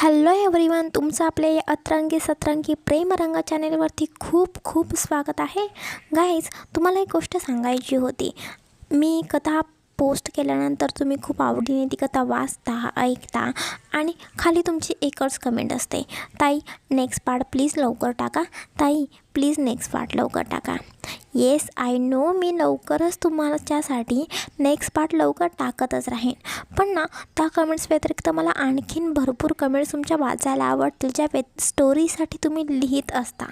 Hello everyone तुमचं आपल्या या अतरंगी सतरंगी प्रेमरंग चॅनेलवरती खूप खूप स्वागत आहे. गाईज तुम्हाला एक गोष्ट सांगायची होती. मी कथा पोस्ट केल्यानंतर तुम्ही खूप आवडीने ती कथा वाचता ऐकता आणि खाली तुमची एकच कमेंट असते. ताई नेक्स्ट पार्ट प्लीज लवकर टाका. ताई प्लीज नेक्स्ट पार्ट लवकर टाका. येस आय नो मी लवकरच तुमच्यासाठी नेक्स्ट पार्ट लवकर टाकतच राहीन. पण ना त्या कमेंट्स व्यतिरिक्त मला आणखीन भरपूर कमेंट्स तुमच्या वाचायला आवडतील ज्या वे स्टोरीसाठी तुम्ही लिहित असता.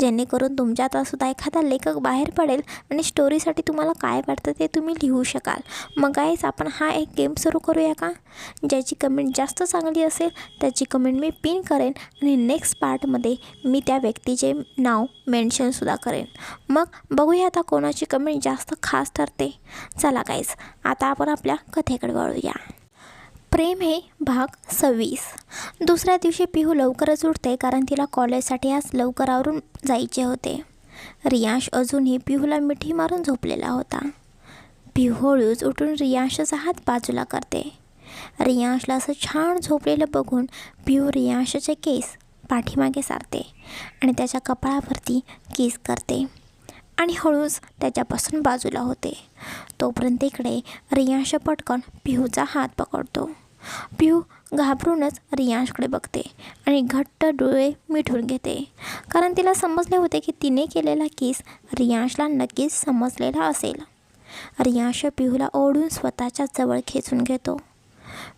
जेणेकरून तुमच्यात सुद्धा एखादा लेखक बाहेर पडेल आणि स्टोरीसाठी तुम्हाला काय वाटतं ते तुम्ही लिहू शकाल. मग गाईज आपण हा एक गेम सुरू करूया का? ज्याची कमेंट जास्त चांगली असेल त्याची कमेंट मी पिन करेन आणि नेक्स्ट पार्टमध्ये मी त्या व्यक्तीचे नाव मेन्शनसुद्धा करेन. मग बघूया आता कोणाची कमेंट जास्त खास ठरते. चला गाईज आता आपण आपल्या कथेकडे वळूया. प्रेम हे भाग सव्वीस. दुसऱ्या दिवशी पिहू लवकरच उठते कारण तिला कॉलेजसाठी आज लवकर आवरून जायचे होते. रियांश अजूनही पिहूला मिठी मारून झोपलेला होता. पिहू हळूच उठून रियांशचा हात बाजूला करते. रियांशला असं छान झोपलेलं बघून पिहू रियांशचे केस पाठीमागे सारते आणि त्याच्या कपाळावरती केस करते. आणि हळूच त्याच्यापासून बाजूला होते. तोपर्यंत इकडे रियांश पटकन पिहूचा हात पकडतो. पिहू घाबरूनच रियांशकडे बघते आणि घट्ट डोळे मिठून घेते. कारण तिला समजले होते की तिने केलेला किस रियांशला नक्कीच समजलेला असेल. रियांश पिहूला ओढून स्वतःच्या जवळ खेचून घेतो.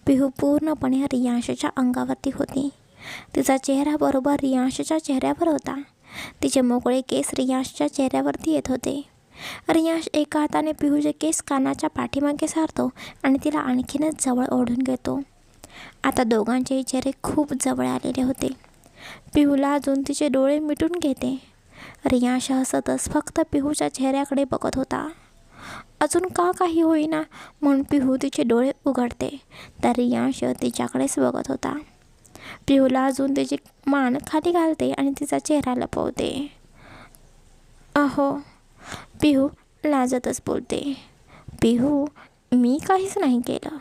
पिहू पूर्णपणे रियांशच्या अंगावरती होती. तिचा चेहरा बरोबर रियांशच्या चेहऱ्यावर होता. तिचे मोकळे केस रियांशच्या चेहऱ्यावरती येत होते. रियांश एका हाताने पिहूचे केस कानाच्या पाठीमागे सारतो आणि तिला आणखीनच जवळ ओढून घेतो. आता दोघांचेही चेहरे खूप जवळ आलेले होते. पिहूला अजून तिचे डोळे मिटून घेते. रियांश हसतच फक्त पिहूच्या चेहऱ्याकडे बघत होता. अजून का काही होईना म्हणून पिहू तिचे डोळे उघडते. तर रियांश तिच्याकडेच बघत होता. पिहूला अजून तिची मान खाली घालते आणि तिचा चेहरा लपवते. अहो पिहू लाजतच बोलते. पिहू मी काहीच नाही केलं.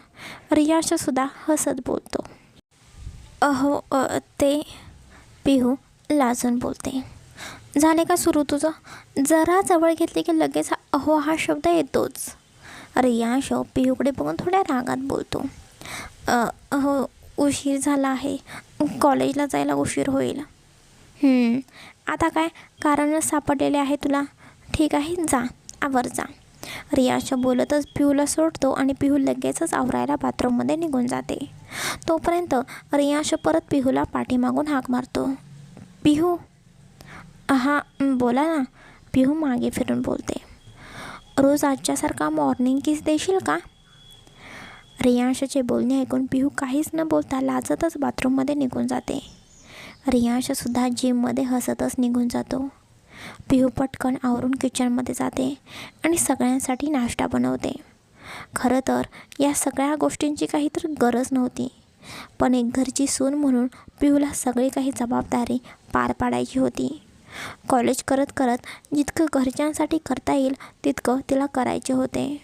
रियाशसुद्धा हसत बोलतो. अहो ते पिहू लाजून बोलते. झाले का सुरू तुझं? जरा जवळ घेतले की लगेच अहो हा शब्द येतोच. रियाश पिहूकडे बघून थोड्या रागात बोलतो. अहो उशीर झाला आहे. कॉलेजला जायला उशीर होईल. आता काय? कारणच सापडलेले आहे तुला. ठीक आहे जा. आवर जा. रियाच्या बोलतच पिहूला सोडतो आणि पिहू लगेचच आवरायला बाथरूममध्ये निघून जाते. तोपर्यंत रियाश परत पिहूला पाठीमागून हाक मारतो. पिहू? हा बोला ना. पिहू मागे फिरून बोलते. रोज आजच्यासारखा मॉर्निंग किस देशील का? रियांशचे बोलणे ऐकून पिहू काहीच न बोलता लाजतच बाथरूममध्ये निघून जाते. रियांशसुद्धा जिममध्ये हसतच निघून जातो. पिहू पटकन आवरून किचनमध्ये जाते आणि सगळ्यांसाठी नाश्ता बनवते. खरं तर या सगळ्या गोष्टींची काही तर गरज नव्हती. पण एक घरची सून म्हणून पिहूला सगळी काही जबाबदारी पार पाडायची होती. कॉलेज करत करत जितकं घरच्यांसाठी करता येईल तितकं तिला करायचे होते.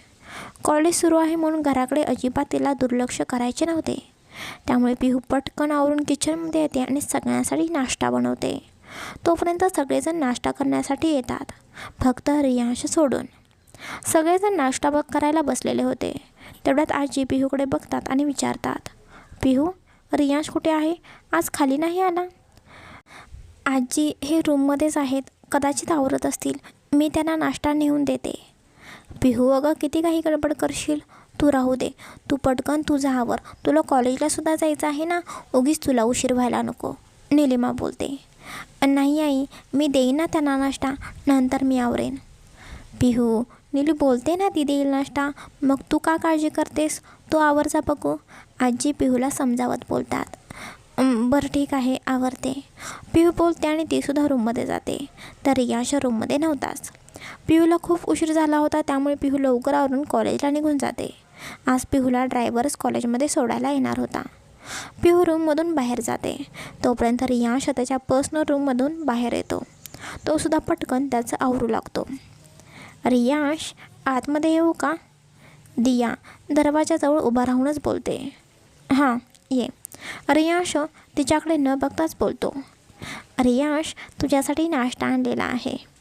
कॉलेज सुरू आहे म्हणून घराकडे अजिबात तिला दुर्लक्ष करायचे नव्हते. त्यामुळे पिहू पटकन आवरून किचनमध्ये येते आणि सगळ्यांसाठी नाश्ता बनवते. तोपर्यंत सगळेजण नाश्ता करण्यासाठी येतात. फक्त रियांश सोडून. सगळेजण नाश्ता बघ करायला बसलेले होते. तेवढ्यात आजी पिहूकडे बघतात आणि विचारतात पिहू रियांश कुठे आहे? आज खाली नाही आला? आजी हे रूममध्येच आहेत. कदाचित आवरत असतील. मी त्यांना नाश्ता नेऊन देते. पिहू अगं किती काही गडबड करशील? तू राहू दे. तू पटकन तुझा आवर तुला कॉलेजला सुद्धा जायचं आहे ना? उगीच तुला उशीर व्हायला नको. निलिमा बोलते. नाही आई मी देईन ना त्यांना नाश्ता. नंतर मी आवरेन. पिहू नीलू बोलते ना ती देईल नाश्ता. मग तू का काळजी करतेस? तो आवरचा बघू. आजी पिहूला समजावत बोलतात. बरं ठीक आहे आवरते. पिहू बोलते आणि तीसुद्धा रूममध्ये जाते. तर रियाशा रूममध्ये नव्हताच. पिहूला खूप उशीर झाला होता त्यामुळे पिहू लवकर आवरून कॉलेजला निघून जाते. आज पिहूला ड्रायव्हरच कॉलेजमध्ये सोडायला येणार होता. पिहू रूममधून बाहेर जाते. तोपर्यंत रियांश त्याच्या पर्सनल रूममधून बाहेर येतो. तो सुद्धा पटकन त्याचं आवरू लागतो. रियाश आतमध्ये येऊ का? दिया दरवाजाजवळ उभा राहूनच बोलते. हां ये. रियाश तिच्याकडे न बघताच बोलतो. रियाश तुझ्यासाठी नाश्ता आणलेला आहे.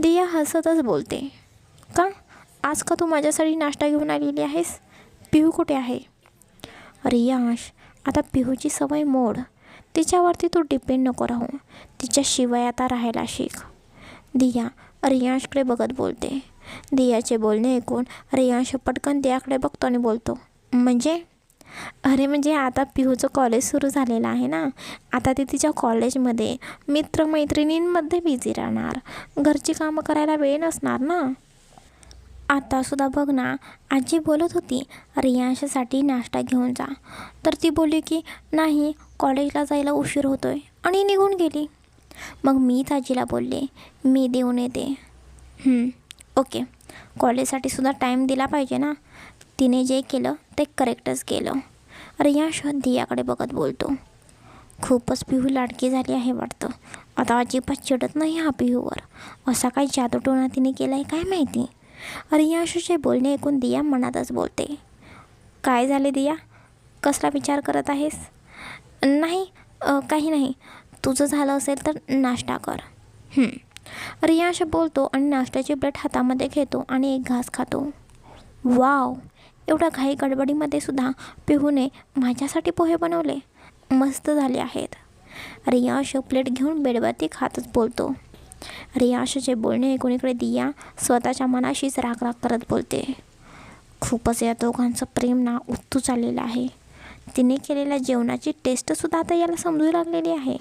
दिया हसतच बोलते. का? आज का तू माझ्यासाठी नाश्ता घेऊन आलेली आहेस? पिहू कुठे आहे? रियांश आता पिहूची सवय मोड. तिच्यावरती तू डिपेंड नको राहू. तिच्याशिवाय आता राहायला शिक. दिया रियांशकडे बघत बोलते. दियाचे बोलणे ऐकून रियांश पटकन दियाकडे बघतो आणि बोलतो म्हणजे? अरे म्हणजे आता पिहूचं कॉलेज सुरू झालेलं आहे ना? आता ती तिच्या कॉलेजमध्ये मित्रमैत्रिणींमध्ये बिझी राहणार. घरची कामं करायला वेळ नसणार ना? आतासुद्धा बघ ना आजी बोलत होती रियांशसाठी नाश्ता घेऊन जा. तर ती बोलली की नाही कॉलेजला जायला उशीर होतो आहे आणि निघून गेली. मग मीच आजीला बोलले मी देऊन येते. ओके. कॉलेजसाठी सुद्धा टाईम दिला पाहिजे ना? तिने जे केलं ते करेक्टच केलं. रियांश दियाकडे बघत बोलतो. खूपच पिहू लाडकी झाली आहे वाटतं. आता अजिबात चिडत नाही हा पिहूवर. असा काही जादूटोणा तिने केला आहे काय माहिती? रियांशचे बोलणे ऐकून दिया मनातच बोलते. काय झाले दिया? कसला विचार करत आहेस? नाही काही नाही. तुझं झालं असेल तर नाश्ता कर. रियाश बोलतो आणि नाश्त्याची प्लेट हातामध्ये घेतो आणि एक घास खातो. वाव! एवढ्या घाई गडबडीमध्ये सुद्धा पिहूने माझ्यासाठी पोहे बनवले. मस्त झाले आहेत. रियाश प्लेट घेऊन बेडवरती खातच बोलतो. रियाशचे बोलणे ऐकून इकडे दिया स्वतःच्या मनाशीच राग राग करत बोलते. खूपच या दोघांचं प्रेम ना उत्तू चाललेलं आहे. तिने केलेल्या जेवणाची टेस्टसुद्धा आता याला समजू लागलेली आहे.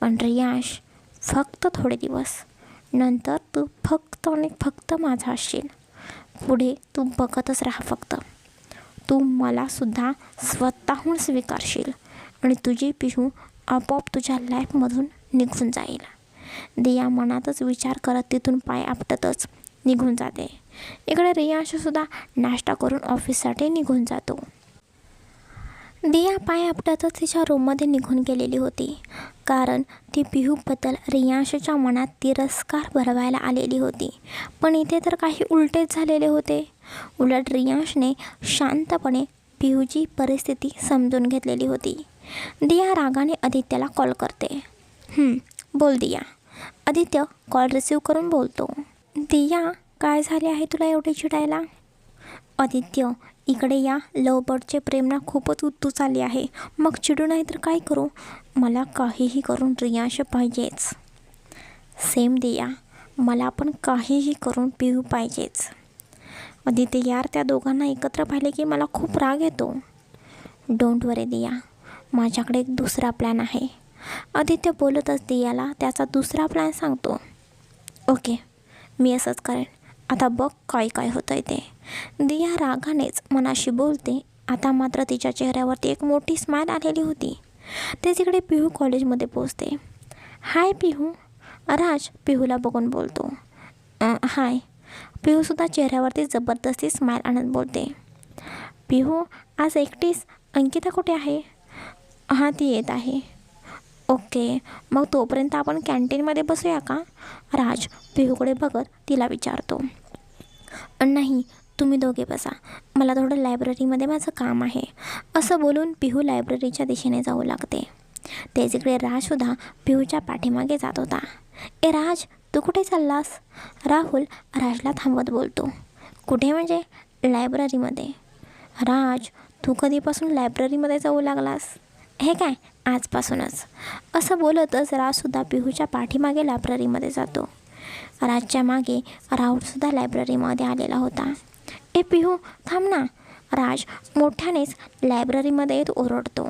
पण रियाश फक्त थोडे दिवस. नंतर तू फक्त आणि फक्त माझा असशील पुढे तू बघतच राहा फक्त. तू मलासुद्धा स्वतःहून स्वीकारशील आणि तुझी पिहू आपोआप तुझ्या लाईफमधून निघून जाईल. दिया मनातच विचार करत तिथून पाय आपटतच निघून जाते. इकडे रियांशसुद्धा नाश्ता करून ऑफिससाठी निघून जातो. दिया पाय आपटतच तिच्या रूममध्ये निघून गेलेली होती. कारण ती पिहूबद्दल रियांशच्या मनात तिरस्कार भरवायला आलेली होती. पण इथे तर काही उलटेच झालेले होते. उलट रियांशने शांतपणे पिहूची परिस्थिती समजून घेतलेली होती. दिया रागाने आदित्याला कॉल करते. बोल दिया. आदित्य कॉल रिसीव करून बोलतो. दिया काय झाले आहे तुला एवढे चिडायला? आदित्य इकडे या. लव बर्डचे प्रेम ना खूपच उत्तू चालले आहे. मग चिडू नाही तर काय करू? मला काहीही करून रियांश पाहिजेच. सेम दिया. मला पण काहीही करून पिऊ पाहिजेच. अदिती यार त्या दोघांना एकत्र पाहिले की मला खूप राग येतो. डोंट वरे दिया. माझ्याकडे एक दुसरा प्लॅन आहे. आदित्य बोलतच दियाला त्याचा दुसरा प्लॅन सांगतो. ओके मी असंच करेन. आता बघ काय काय होतं आहे ते. दिया रागानेच मनाशी बोलते. आता मात्र तिच्या चेहऱ्यावरती एक मोठी स्माईल आलेली होती. ते तिकडे पिहू कॉलेजमध्ये पोचते हाय पिहू. राज पिहूला बघून बोलतो. हाय. पिहूसुद्धा चेहऱ्यावरती जबरदस्ती स्माईल आणत बोलते. पिहू आज एकटीच अंकिता कुठे आहे? हां ती येत आहे. ओके. मग तोपर्यंत आपण कॅन्टीनमध्ये बसूया का? राज पिहूकडे बघत तिला विचारतो. नाही तुम्ही दोघे बसा. मला थोडं लायब्ररीमध्ये माझं काम आहे. असं बोलून पिहू लायब्ररीच्या दिशेने जाऊ लागते. तेच इकडे राजसुद्धा पिहूच्या पाठीमागे जात होता. ए राज तू कुठे चाललास? राहुल राजला थांबवत बोलतो. कुठे म्हणजे? लायब्ररीमध्ये राज तू कधीपासून लायब्ररीमध्ये जाऊ लागलास? हे काय? आजपासूनच. असं बोलतच राजसुद्धा पिहूच्या पाठीमागे लायब्ररीमध्ये जातो. राजच्या मागे राहुलसुद्धा लायब्ररीमध्ये आलेला होता. ए पिहू थांब ना. राज मोठ्यानेच लायब्ररीमध्ये येत ओरडतो.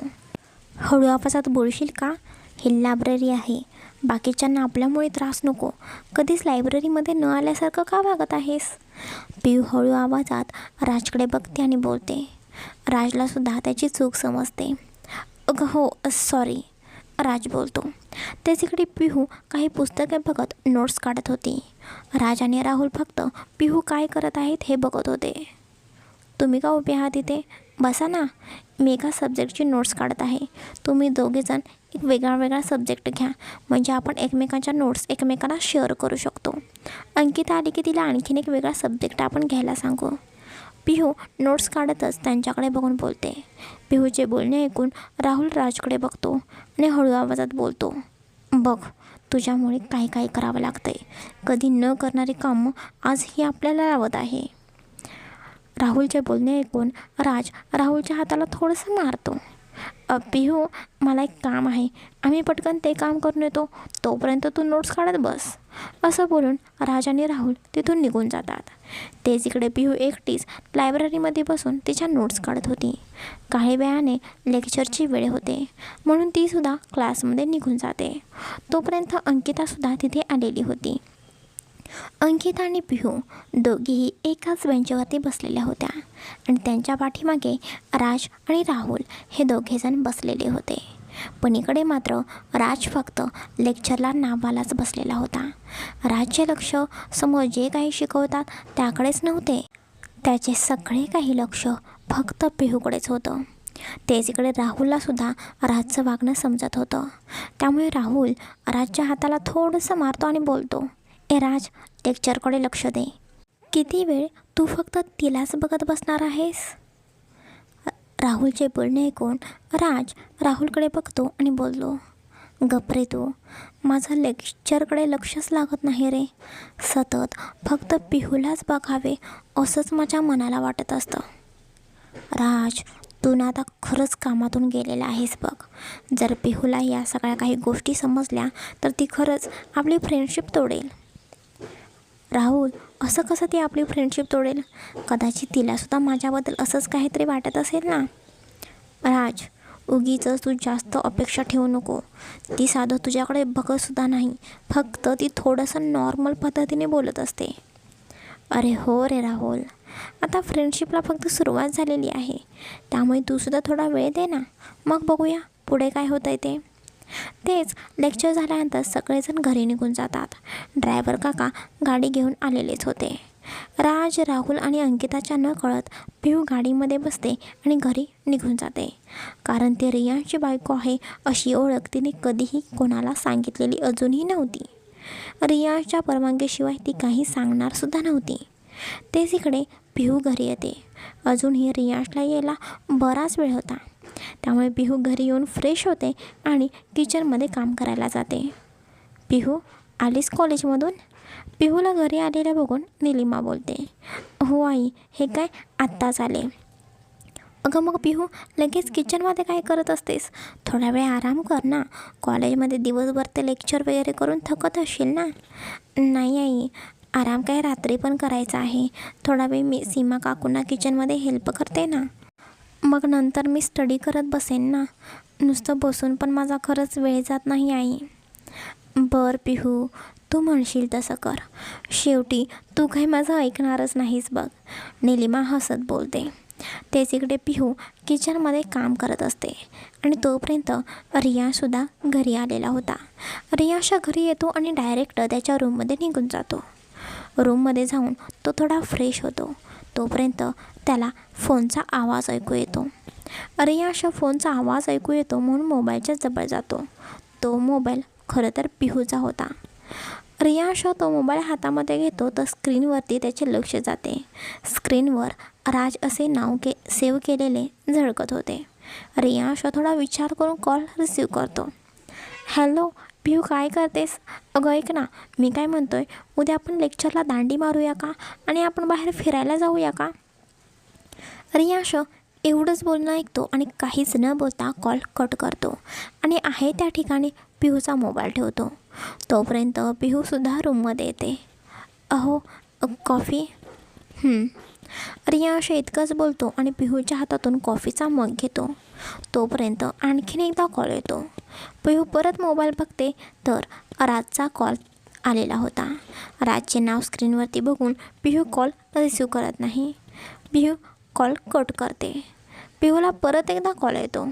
हळू आवाजात बोलशील का? ही लायब्ररी आहे. बाकीच्यांना आपल्यामुळे त्रास नको. कधीच लायब्ररीमध्ये न आल्यासारखं का वागत आहेस? पिहू हळू आवाजात राजकडे बघते आणि बोलते. राजलासुद्धा त्याची चूक समजते. अगं हो सॉरी राज बोलतो. त्याच्याकडे पिहू काही पुस्तके बघत नोट्स काढत होती. राज आणि राहुल फक्त पिहू काय करत आहेत हे बघत होते. तुम्ही का उभे आहात इथे? बसा ना. मी एका सब्जेक्टची नोट्स काढत आहे. तुम्ही दोघेजण एक वेगळा वेगळा सब्जेक्ट घ्या. म्हणजे आपण एकमेकांच्या नोट्स एकमेकांना शेअर करू शकतो. अंकिता आली की तिला आणखीन एक वेगळा सब्जेक्ट आपण घ्यायला सांगू. पिहू नोट्स काढतच त्यांच्याकडे बघून बोलते. पिहूचे बोलणे ऐकून राहुल राजकडे बघतो आणि हळू आवाजात बोलतो बघ तुझ्यामुळे काय काय करावं लागतंय. कधी न करणारी कामं आजही आपल्याला लावत आहे. राहुलचे बोलणे ऐकून राज राहुलच्या हाताला थोडंसं मारतो. पिहू हो, मला एक काम आहे. आम्ही पटकन ते काम करून येतो. तोपर्यंत तू नोट्स काढत बस. असं बोलून राज आणि राहुल तिथून निघून जातात. तेच इकडे पिहू एकटीच लायब्ररीमध्ये बसून तिच्या नोट्स काढत होती. काही वेळाने लेक्चरची वेळ होते. म्हणून तीसुद्धा क्लासमध्ये निघून जाते. तोपर्यंत अंकितासुद्धा तिथे आलेली होती. अंकिता आणि पिहू दोघीही एकाच बेंचवरती बसलेल्या होत्या. आणि त्यांच्या पाठीमागे राज आणि राहुल हे दोघेजण बसलेले होते. पण इकडे मात्र राज फक्त लेक्चरला नावालाच बसलेला होता. राजचे लक्ष समोर जे काही शिकवतात त्याकडेच नव्हते. त्याचे सगळे काही लक्ष फक्त पिहूकडेच होतं. तेच इकडे राहुललासुद्धा राजचं वागणं समजत होतं. त्यामुळे राहुल राजच्या हाताला थोडंसं मारतो आणि बोलतो ए राज लेक्चरकडे लक्ष दे. किती वेळ तू फक्त तिलाच बघत बसणार आहेस? राहुलचे बोलणे ऐकून राज राहुलकडे बघतो आणि बोललो गपरे तू माझं लेक्चरकडे लक्षच लागत नाही रे. सतत फक्त पिहूलाच बघावे असंच माझ्या मनाला वाटत असतं. राज तू ना आता खरंच कामातून गेलेला आहेस बघ. जर पिहूला या सगळ्या काही गोष्टी समजल्या तर ती खरंच आपली फ्रेंडशिप तोडेल. राहुल असं कसं ती आपली फ्रेंडशिप तोडेल? कदाचित तिलासुद्धा माझ्याबद्दल असंच काहीतरी वाटत असेल ना? राज उगीच तू जास्त अपेक्षा ठेवू नको. ती साधं तुझ्याकडे बघतसुद्धा नाही. फक्त ती थोडंसं नॉर्मल पद्धतीने बोलत असते. अरे हो रे राहुल. आता फ्रेंडशिपला फक्त सुरुवात झालेली आहे. त्यामुळे तूसुद्धा थोडा वेळ दे ना. मग बघूया पुढे काय होतं आहे ते. तेच लेक्चर झाल्यानंतर सगळेजण घरी निघून जातात. ड्रायव्हर काका गाडी घेऊन आलेलेच होते. राज राहुल आणि अंकिताच्या न कळत पिऊ गाडीमध्ये बसते आणि घरी निघून जाते. कारण ते रियांची बायको आहे अशी ओळख तिने कधीही कोणाला सांगितलेली अजूनही नव्हती. रियांच्या परवानगीशिवाय ती काही सांगणारसुद्धा नव्हती. तेच इकडे पिहू घरी येते. अजूनही रियांशला यायला बराच वेळ होता. त्यामुळे पिहू घरी येऊन फ्रेश होते आणि किचनमध्ये काम करायला जाते. पिहू आलीस कॉलेजमधून? पिहूला घरी आलेल्या बघून निलिमा बोलते हो आई हे काय आत्ताच आले. अगं मग पिहू लगेच किचनमध्ये काय करत असतेस? थोडा वेळ आराम कर ना. कॉलेजमध्ये दिवसभर ते लेक्चर वगैरे करून थकत असशील ना. नाही आई आराम काय रात्री पण करायचा आहे. थोडा वेळ मी सीमा काकूंना किचनमध्ये हेल्प करते ना. मग नंतर मी स्टडी करत बसेन ना. नुसतं बसून पण माझा खरंच वेळ जात नाही आई. बर पिहू. तू म्हणशील तसं कर. शेवटी तू काही माझं ऐकणारच नाहीस बघ. निलिमा हसत बोलते. तेच इकडे पिहू किचनमध्ये काम करत असते. आणि तोपर्यंत रियासुद्धा घरी आलेला होता. रियाशा घरी येतो आणि डायरेक्ट त्याच्या रूममध्ये निघून जातो. रूममध्ये जाऊन तो थोडा फ्रेश होतो. तोपर्यंत त्याला फोनचा आवाज ऐकू येतो. रियाशा फोनचा आवाज ऐकू येतो म्हणून मोबाईलच्या जवळ जातो. तो मोबाईल खरं तर पिहूचा होता. रियाशा तो मोबाईल हातामध्ये घेतो तर स्क्रीनवरती त्याचे लक्ष जाते. स्क्रीनवर राज असे नाव के सेव्ह केलेले झळकत होते. रियाशा थोडा विचार करून कॉल रिसीव करतो. हॅलो पिहू काय करतेस? अगं ऐक ना मी काय म्हणतो आहे उद्या आपण लेक्चरला दांडी मारूया का? आणि आपण बाहेर फिरायला जाऊया का? रियाश एवढंच बोलणं ऐकतो आणि काहीच न बोलता कॉल कट करतो. आणि आहे त्या ठिकाणी पिहूचा मोबाईल ठेवतो. तोपर्यंत पिहूसुद्धा रूममध्ये येते. अहो कॉफी रिया असे इतकंच बोलतो आणि पिहूच्या हातातून कॉफीचा मग घेतो. तोपर्यंत आणखीन एकदा कॉल येतो. पिहू परत मोबाईल बघते तर राजचा कॉल आलेला होता. राजचे नाव स्क्रीनवरती बघून पिहू कॉल रिसीव करत नाही. पिहू कॉल कट करते. पिहूला परत एकदा कॉल येतो.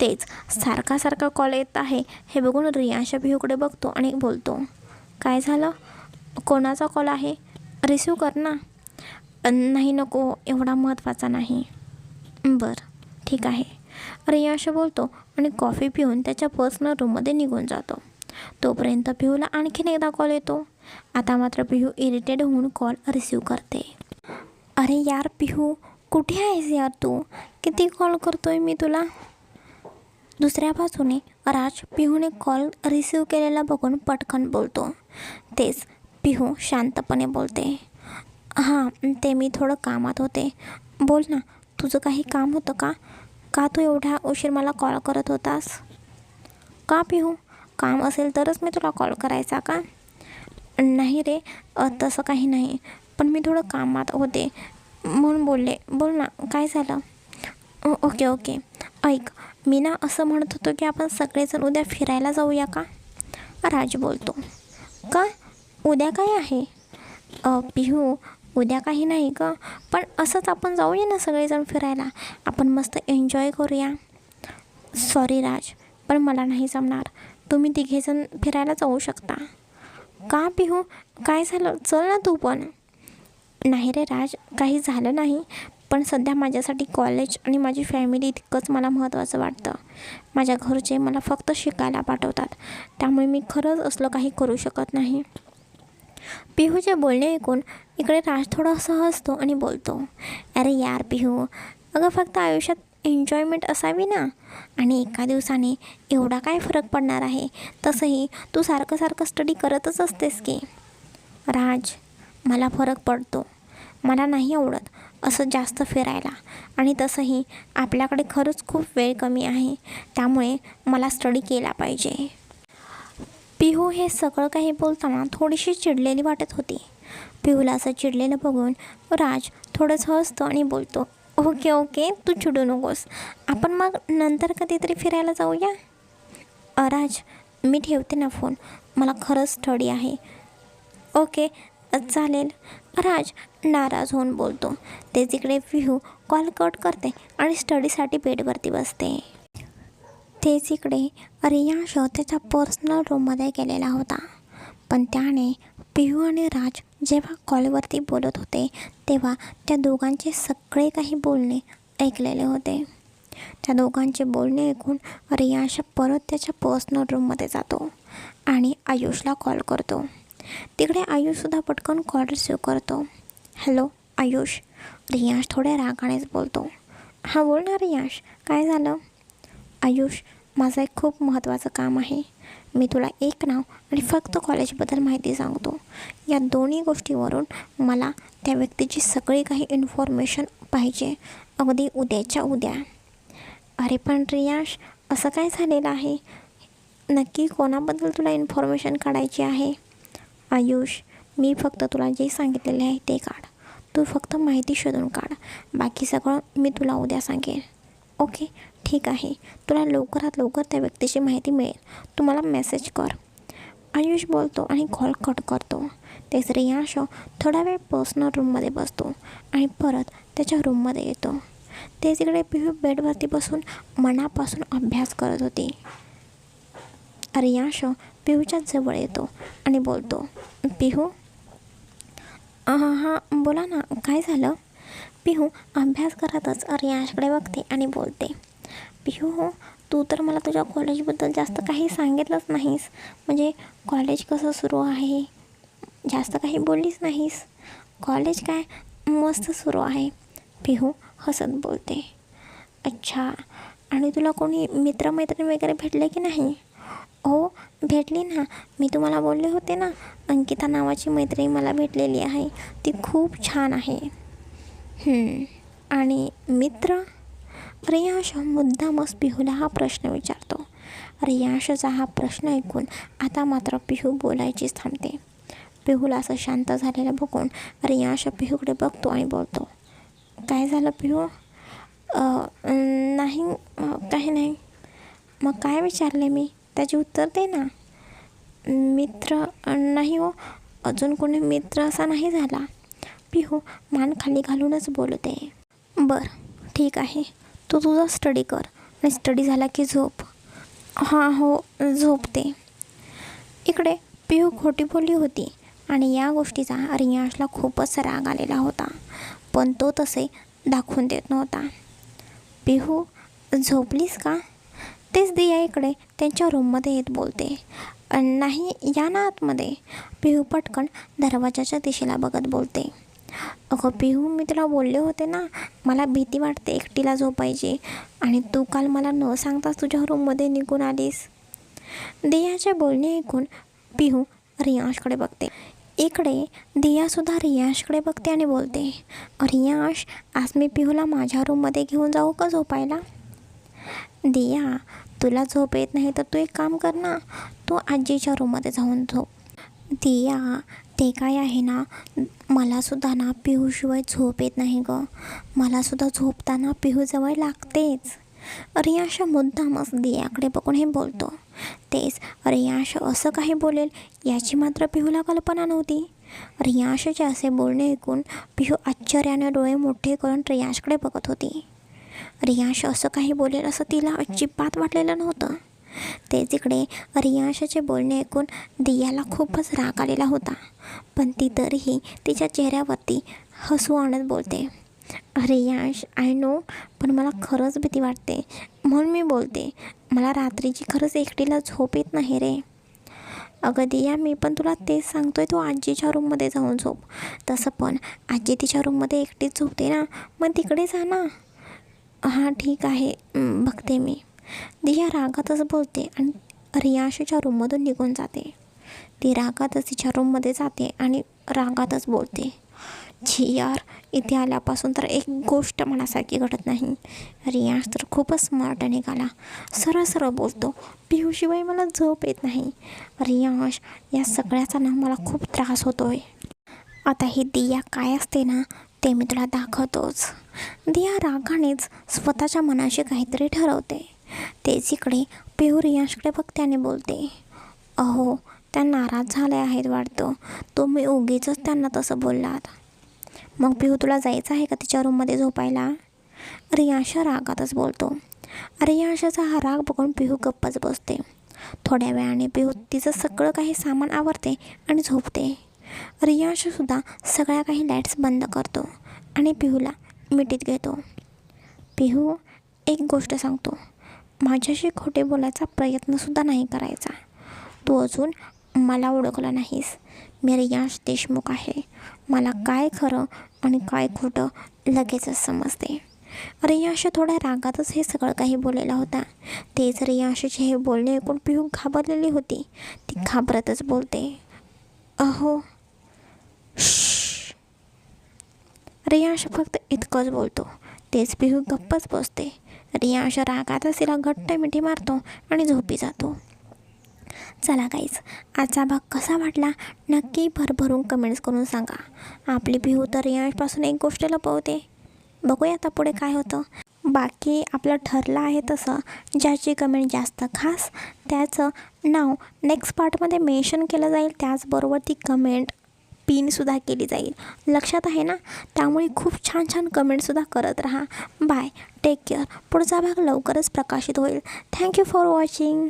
तेच सारखा सारखा कॉल येत आहे हे बघून रियांशा पिहूकडे बघतो आणि बोलतो काय झालं? कोणाचा कॉल आहे? रिसीव कर ना. नाही नको एवढा महत्त्वाचा नाही. बरं ठीक आहे. रियांश बोलतो आणि कॉफी पिऊन त्याच्या पर्सनल रूममध्ये निघून जातो. तोपर्यंत पिहूला आणखीन एकदा कॉल येतो. आता मात्र पिहू इरिटेड होऊन कॉल रिसीव करते. अरे यार पिहू कुठे आहेस यार तू? किती कॉल करतोय मी तुला? दुसऱ्या बाजूने राज पिहूने कॉल रिसीव केलेला बघून पटकन बोलतो. तेच पिहू शांतपणे बोलते. हां ते मी थोडं कामात होते. बोल ना तुझं काही काम होतं का? का तू एवढा उशीर मला कॉल करत होतास? का पिहू? काम असेल तरच मी तुला कॉल करायचा का? नाही रे तसं काही नाही. पण मी थोडं कामात होते. म्हणून बोलले बोल ना काय झालं? ओ- ओके ओके. ऐक मी ना असं म्हणत होतो की आपण सगळेजण उद्या फिरायला जाऊया का? राज बोलतो. का? उद्या काय आहे? पिहू उद्या काही नाही ग. पण असंच आपण जाऊया ना सगळेजण फिरायला. आपण मस्त एन्जॉय करूया. सॉरी राज पण मला नाही जमणार. तुम्ही तिघेजण फिरायला जाऊ शकता. का पिहू? काय झालं? चल ना तू पण. नाही रे राज काही झालं नाही. पण सध्या माझ्यासाठी कॉलेज आणि माझी फॅमिली इतकंच मला महत्त्वाचं वाटतं. माझ्या घरचे मला फक्त शिकायला पाठवतात. त्यामुळे मी खरंच असलं काही करू शकत नाही. पिहूचे बोलणे ऐकून इकडे राज थोडा हसतो आणि बोलतो अरे यार पिहू अगं फक्त आयुष्यात एन्जॉयमेंट असावी ना? आणि एका दिवसाने एवढा काय फरक पडणार आहे? तसंही तू सारखं सारखं स्टडी करतच असतेस की. राज मला फरक पडतो. मला नाही आवडत असं जास्त फिरायला. आणि तसंही आपल्याकडे खरंच खूप वेळ कमी आहे. त्यामुळे मला स्टडी केला पाहिजे. पिहू हे सगळं काही बोलताना थोडीशी चिडलेली वाटत होती. पिहूला असं चिडलेलं बघून राज थोडंसं हसतो आणि बोलतो ओके ओके तू चिडू नकोस. आपण मग नंतर कधीतरी फिरायला जाऊया? राज मी ठेवते ना फोन. मला खरंच स्टडी आहे. ओके चालेल. राज नाराज होऊन बोलतो. ते तिकडे पिहू कॉल कट करते आणि स्टडीसाठी बेडवरती बसते. तेच इकडे रियांश त्याच्या पर्सनल रूममध्ये गेलेला होता. पण त्याने पिहू आणि राज जेव्हा कॉलवरती बोलत होते तेव्हा त्या दोघांचे सगळे काही बोलणे ऐकलेले होते. त्या दोघांचे बोलणे ऐकून रियांश परत त्याच्या पर्सनल रूममध्ये जातो आणि आयुषला कॉल करतो. तिकडे आयुषसुद्धा पटकन कॉल रिसीव करतो. हॅलो आयुष. रियांश थोड्या रागानेच बोलतो. हां बोल ना रियांश काय झालं? आयुष माझं एक खूप महत्त्वाचं काम आहे. मी तुला एक नाव आणि फक्त कॉलेजबद्दल माहिती सांगतो. या दोन्ही गोष्टीवरून मला त्या व्यक्तीची सगळी काही इन्फॉर्मेशन पाहिजे. अगदी उद्याच्या उद्या. अरे पण रियाश असं काय झालेलं आहे? नक्की कोणाबद्दल तुला इन्फॉर्मेशन काढायची आहे? आयुष मी फक्त तुला जे सांगितलेले आहे ते काढ. तू फक्त माहिती शोधून काढ. बाकी सगळं मी तुला उद्या सांगेन. ओके? ठीक आहे. तुला लवकरात लवकर त्या व्यक्तीची माहिती मिळेल. तू मला मेसेज कर. आयुष बोलतो आणि कॉल कट करतो. तेच रियांश थोडा वेळ पर्सनल रूममध्ये बसतो आणि परत त्याच्या रूममध्ये येतो. ते तिकडे पिहू बेडवरती बसून मनापासून अभ्यास करत होती. रियांश पिहूच्या जवळ येतो आणि बोलतो पिहू हां हां बोला ना काय झालं? पिहू अभ्यास करतच रियांशकडे बघते आणि बोलते पिहू हो तू तर मला तुझ्या कॉलेजबद्दल जास्त काही सांगितलंच नाहीस. म्हणजे कॉलेज कसं सुरू आहे? जास्त काही बोललीच नाहीस. कॉलेज काय? मस्त सुरू आहे. पिहू हो, हसत बोलते. अच्छा आणि तुला कोणी मित्रमैत्रीण वगैरे भेटले की नाही? हो भेटली ना. मी तुम्हाला बोलले होते ना अंकिता नावाची मैत्रीण मला भेटलेली आहे. ती खूप छान आहे. आणि मित्र? रियाश मुद्दामच पिहूला हा प्रश्न विचारतो. रियाशचा हा प्रश्न ऐकून आता मात्र पिहू बोलायचीच थांबते. पिहूला असं शांत झालेलं बघून रियाश पिहूकडे बघतो आणि बोलतो काय झालं पिहू? नाही काही नाही. मग काय विचारले मी? त्याचे उत्तर दे ना. मित्र नाही हो. अजून कोणी मित्र असा नाही झाला. पिहू मान खाली घालूनच बोलते. बरं ठीक आहे. तू तुझा स्टडी कर. आणि स्टडी झाला की झोप. हां हो झोपते. इकडे पिहू खोटी बोलली होती आणि या गोष्टीचा रियाशला खूपच राग आलेला होता. पण तो तसे दाखवून देत नव्हता. पिहू झोपलीस का? तेच दिया इकडे त्यांच्या रूममध्ये येत बोलते. नाही या ना आतमध्ये. पिहू पटकन दरवाजाच्या दिशेला बघत बोलते. अगं पिहू मी तुला बोलले होते ना मला भीती वाटते एकटीला झोपायची आणि तू काल मला न सांगताच तुझ्या रूममध्ये निघून आलीस. दियाचे बोलणे ऐकून पिहू रियांशकडे बघते. इकडे दियासुद्धा रियांशकडे बघते आणि बोलते रियांश आज मी पिहूला माझ्या रूममध्ये घेऊन जाऊ का झोपायला? दिया तुला झोप येत नाही तर तू एक काम कर ना तू आजीच्या रूममध्ये जाऊन झोप. दिया ते काय आहे ना मलासुद्धा ना पिहूशिवाय झोप येत नाही गं. मलासुद्धा झोपताना पिहूजवळ लागतेच. रियाशा मुद्दामच दियाकडे बघून हे बोलतो. तेच रियाश असं काही बोलेल याची मात्र पिहूला कल्पना नव्हती. रियाशचे असे बोलणे ऐकून पिहू आश्चर्याने डोळे मोठे करून रियाशकडे बघत होती. रियाश असं काही बोलेल असं तिला अजिबात वाटलेलं नव्हतं. तेच इकडे रियांशचे बोलणे ऐकून दियाला खूपच राग आलेला होता. पण ती तरीही तिच्या चेहऱ्यावरती हसू आणत बोलते. रियांश आय नो पण मला खरंच भीती वाटते. म्हणून मी बोलते मला रात्रीची खरंच एकटीला झोप येत नाही रे. अगं दिया मी पण तुला तेच सांगतोय तू आजीच्या रूममध्ये जाऊन झोप. तसं पण आजी तिच्या रूममध्ये एकटीच झोपते ना मग तिकडे जा ना. हां ठीक आहे बघते मी. दिया रागातच बोलते आणि रियाशच्या रूममधून निघून जाते. ती रागातच तिच्या रूममध्ये जाते आणि रागातच बोलते. झी यार इथे आल्यापासून तर एक गोष्ट मनासारखी घडत नाही. रियाश तर खूपच स्मार्ट निघाला सरळ सरळ बोलतो पिहूशिवाय मला झोप येत नाही. रियाश या सगळ्याचा ना मला खूप त्रास होतोय. आता ही दिया काय असते ना ते मी तुला दाखवतोच. दिया रागानेच स्वतःच्या मनाशी काहीतरी ठरवते. तेच इकडे पिहू रियाशकडे बघते बोलते अहो त्या नाराज झाल्या आहेत वाटतं. तुम्ही उगीच त्यांना तसं बोललात. मग पिहू तुला जायचं आहे का तिच्या रूममध्ये झोपायला? रियाशा रागातच बोलतो. रियाशाचा हा राग बघून पिहू गप्पच बसते. थोड्या वेळाने पिहू तिचं सगळं काही सामान आवरते आणि झोपते. रियाशसुद्धा सगळ्या काही लाईट्स बंद करतो आणि पिहूला मिठीत घेतो. पिहू एक गोष्ट सांगतो. माझ्याशी खोटे बोलायचा प्रयत्नसुद्धा नाही करायचा. तू अजून मला ओळखलं नाहीस. मी रियाश देशमुख आहे. मला काय खरं आणि काय खोटं लगेचच समजते. रियाश थोड्या रागातच हे सगळं काही बोललेला होता. तेच रियाशचे हे बोलणे ऐकून पिहू घाबरलेली होती. ती घाबरतच बोलते. अहो. रियाश फक्त इतकंच बोलतो. तेच पिहू गप्पच बसते. रियांश रागातच तिला घट्ट मिठी मारतो आणि झोपी जातो. चला गाईज आजचा भाग कसा वाटला? नक्की भरभरून कमेंट्स करून सांगा. आपली पिहू तर रियांशपासून एक गोष्ट लपवते. बघूया आता पुढे काय होतं. बाकी आपलं ठरलं आहे तसं. ज्याची कमेंट जास्त खास त्याचं नाव नेक्स्ट पार्टमध्ये मेन्शन केलं जाईल. त्याचबरोबर ती कमेंट पिनसुद्धा केली जाईल. लक्षात आहे ना? त्यामुळे खूप छान छान कमेंटसुद्धा करत राहा. बाय टेक केअर पुढचा भाग लवकरच प्रकाशित होईल. Thank you for watching